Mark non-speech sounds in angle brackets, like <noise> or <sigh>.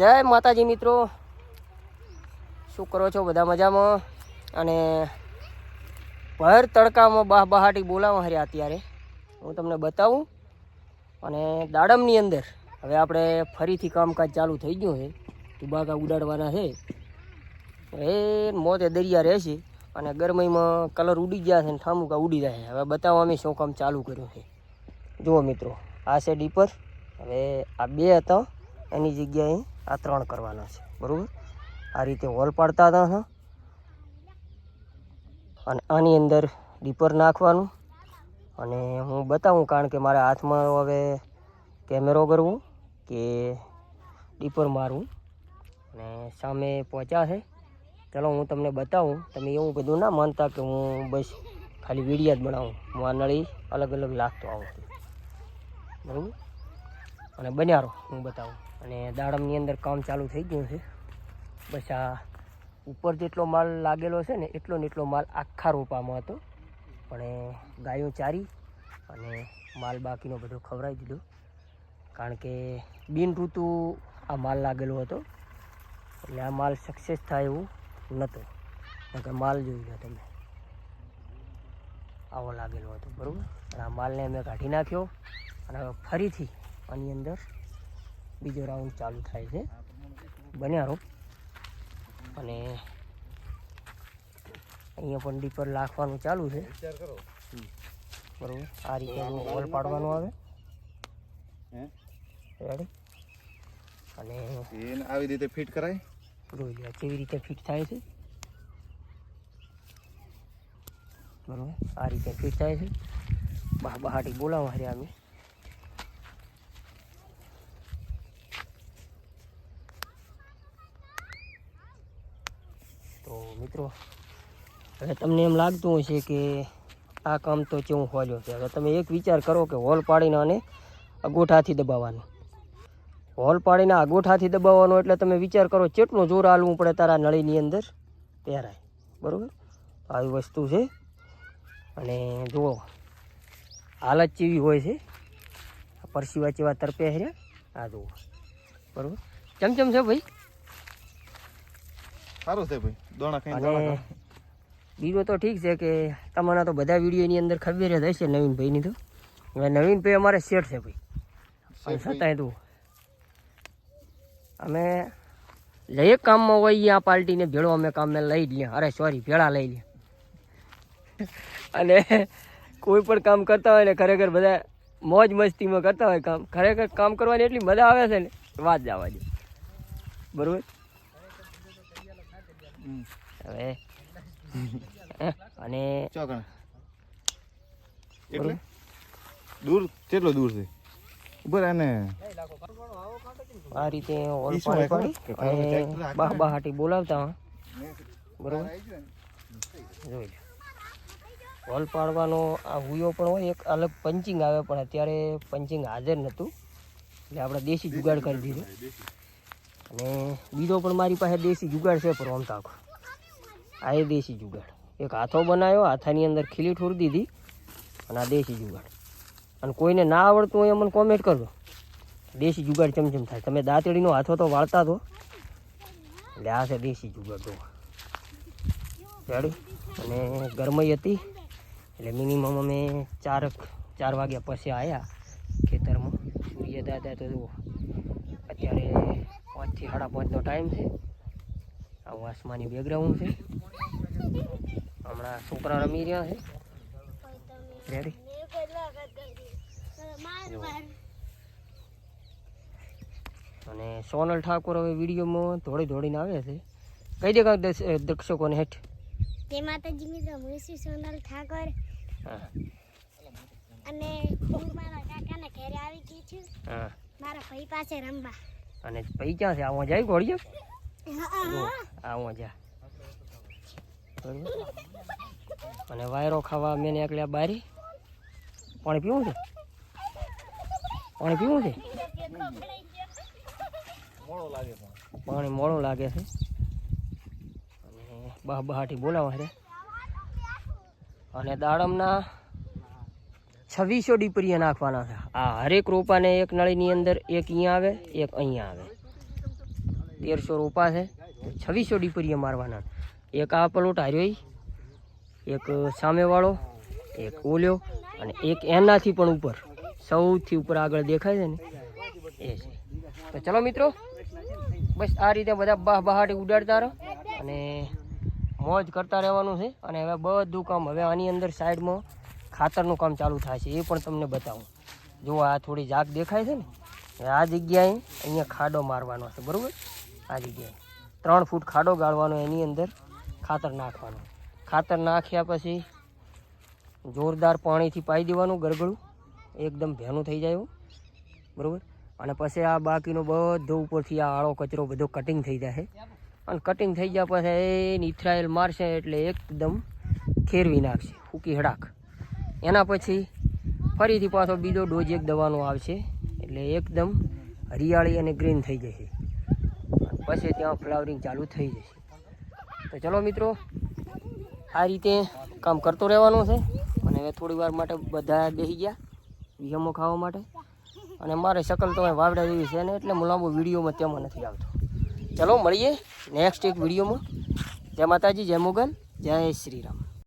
જય માતાજી મિત્રો. શું કરો છો? બધા મજામાં? અને ભર તડકામાં બાહ બહાટી બોલાવા હર્યા અત્યારે. હું તમને બતાવું. અને દાડમની અંદર હવે આપણે ફરીથી કામકાજ ચાલુ થઈ ગયું છે. ટુબાકા ઉડાડવાના છે. એ મોતે દરિયા રહેશે અને ગરમીમાં કલર ઉડી ગયા છે ને ઠામુકા ઉડી જાય છે. હવે બતાવો અમે શું કામ ચાલુ કર્યું છે. જુઓ મિત્રો, આ છે ડીપર. હવે આ બે હતા. એની જગ્યાએ આ ત્રણ કરવાના છે. બરાબર? આ રીતે હોલ પાડતા હતા અને આની અંદર ડીપર નાખવાનું. અને હું બતાવું, કારણ કે મારા હાથમાં હવે કેમેરો કરવું કે ડીપર મારવું. અને સામે પહોંચ્યા છે. ચલો, હું તમને બતાવું. તમે એવું બધું ના માનતા કે હું બસ ખાલી વિડીયા જ બનાવું. હું આ નળી અલગ અલગ લાગતો આવું બરાબર? અને બન્યારો હું બતાવું. અને દાડમની અંદર કામ ચાલુ થઈ ગયું છે. બસ આ ઉપર જેટલો માલ લાગેલો છે ને એટલો ને એટલો માલ આખા રોપામાં હતો. પણ ગાયો ચારી અને માલ બાકીનો બધો ખવડાવી દીધો. કારણ કે બિન ઋતુ આ માલ લાગેલો હતો. એટલે આ માલ સક્સેસ થાય એવું નહોતો. કે માલ જોઈ લો તમે. આવો લાગેલો હતો, બરાબર? અને આ માલને અમે કાઢી નાખ્યો. અને હવે ફરીથી આની અંદર બીજો રાઉન્ડ ચાલુ થાય છે. બન્યા રહો. અને અહીંયા પણ ડીપર લાખવાનું ચાલુ છે. બરાબર. આ રીતે હોલ પાડવાનું આવે. રેડી અને આવી રીતે ફિટ કરાય? જોઈ લે કેવી રીતે ફિટ થાય છે. બરાબર. આ રીતે ફિટ થાય છે. બહાર બહાટી બોલાવવા હારે અમે તો મિત્રો. હવે તમને એમ લાગતું હશે કે આ કામ તો ચેવું હોલ્યો છે. હવે તમે એક વિચાર કરો કે હોલ પાડીને આને અગોઠાથી દબાવવાનું. હોલ પાડીને અગોઠાથી દબાવવાનો એટલે તમે વિચાર કરો કેટલું જોર હાલવું પડે તારા નળીની અંદર? પહેરાય. બરાબર? આવી વસ્તુ છે. અને જુઓ, હાલત ચીવી હોય છે. પરસીવા ચેવા તરપે હર્યા આ જુઓ. બરાબર? ચમચમ છે ભાઈ? સારું છે ભાઈ. દોણા ખાઈને બીજો તો ઠીક છે કે તમારા તો બધા વિડીયોની અંદર ખબર જ હશે નવીનભાઈની તો. હવે નવીનભાઈ અમારે શેઠ છે ભાઈ. છતાંય તું અમે લઈએ કામમાં હોય આ પાર્ટીને ભેળો અમે કામમાં લઈ લઈએ અરે સોરી ભેળા લઈ લે અને કોઈ પણ કામ કરતા હોય ને ખરેખર બધા મોજ મસ્તીમાં કરતા હોય કામ. ખરેખર કામ કરવાની એટલી મજા આવે છે ને વાત જવા દે. બરોબર. હવે. <laughs> અને એટલે? દૂર કેટલો દૂર છે? ઉપર આને આ રીતે શું પાડી પાડી. અને બાહ હાટી બોલાવતા બરોબર? જોઈ લો. હોલ પાડવાનો આ હુયો પણ હોય એક અલગ પંચિંગ આવે પણ અત્યારે પંચિંગ હાજર નહોતું એટલે આપણે દેશી જુગાડ કરી દીધું. અને બીજો પણ મારી પાસે દેશી જુગાડ છે, પણ આમ આ એ દેશી જુગાડ. એક હાથો બનાવ્યો, હાથાની અંદર ખીલી ઠોરી દીધી, અને આ દેશી જુગાડ. અને કોઈને ના આવડતું હોય મને કોમેન્ટ કરજો. દેશી જુગાડ ચમચમ થાય. તમે દાંતડીનો હાથો તો વાળતા તો. એટલે આ છે દેશી જુગાડ તો રેડી અને ગરમાઈ હતી, એટલે મિનિમમ અમે ચાર ચાર વાગ્યા પછી આવ્યા ખેતરમાં. સૂર્ય દાદા તો જુઓ, અત્યારે પાંચથી સાડા પાંચનો ટાઈમ છે. આવું આસમાની બેકગ્રાઉન્ડ છે. હમણાં છોકરા રમી રહ્યા છે. રેડી અને સોનલ ઠાકોર હવે વિડીયોમાં ધોળી ધોળીને આવે છે. કઈ દે દર્શ- દર્શકોને હેઠ. જય માતાજી મિત્રો હું શ્રી સોનલ ઠાકોર. અને હું મારા કાકાના ઘરે આવી ગઈ છું. હા. મારા ભાઈ પાસે રમવા. અને પૈ ક્યાં છે આવવા જાય ઘોડીએ આવવા જા. બરોબર? અને વાયરો ખાવા મેં એકલા બારી. પાણી પીવું છે? પાણી પીવું છે? પાણી મોડું લાગે છે. અને બહ બહાટી બોલાવા છે. અને દાડમના છવ્વીસો ડીપરિયા નાખવાના છે. આ હરેક રોપાને એક નળીની અંદર એક અહીંયા આવે, એક અહીંયા આવે. તેરસો રોપા છે, છવ્વીસો ડીપરિયા મારવાના. એક આ પલોટ હાર્યો એક સામેવાળો, એક ઓલ્યો, અને એક એનાથી પણ ઉપર. સૌથી ઉપર આગળ દેખાય છે ને, એ છે. તો ચલો મિત્રો, બસ આ રીતે બધા બાહ બહાટી ઉડાડતા રહો, અને મોજ કરતા રહેવાનું છે. અને હવે બધું કામ હવે આની અંદર સાઈડમાં ખાતરનું કામ ચાલુ થાય છે, એ પણ તમને બતાવું. જો આ થોડી જાગ દેખાય છે ને આ જગ્યાએ અહીંયા ખાડો મારવાનો છે, બરાબર? આ જગ્યાએ. ત્રણ ફૂટ ખાડો ગાળવાનો એની અંદર ખાતર નાખવાનું. ખાતર નાખ્યા પછી જોરદાર પાણીથી પાઈ દેવાનું ગરગડું. એકદમ ભેનું થઈ જાય એવું બરાબર? અને પછી આ બાકીનો બધો ઉપરથી આ આળો કચરો બધો કટિંગ થઈ જાય અને કટિંગ થઈ ગયા પછી એ નિથરાયેલ મારશે એટલે એકદમ ખેરવી નાખશે, ફૂકી હડાક એના પછી ફરીથી પાછો બીજો ડોઝ એક દવાનો આવશે. એટલે એકદમ હરિયાળી અને ગ્રીન થઈ જશે. પછી ત્યાં ફ્લાવરિંગ ચાલુ થઈ જશે. તો ચલો મિત્રો, આ રીતે કામ કરતો રહેવાનું છે. અને હવે થોડી વાર માટે બધા બેસી ગયા વિહમો ખાવા માટે. અને મારે શકલ તો વાવડા જેવી છે ને, એટલે લાંબો વિડીયોમાં તેમાં નથી આવતો. ચલો મળીએ નેક્સ્ટ એક વિડીયોમાં. જય માતાજી, જય મુગલ, જય શ્રી રામ.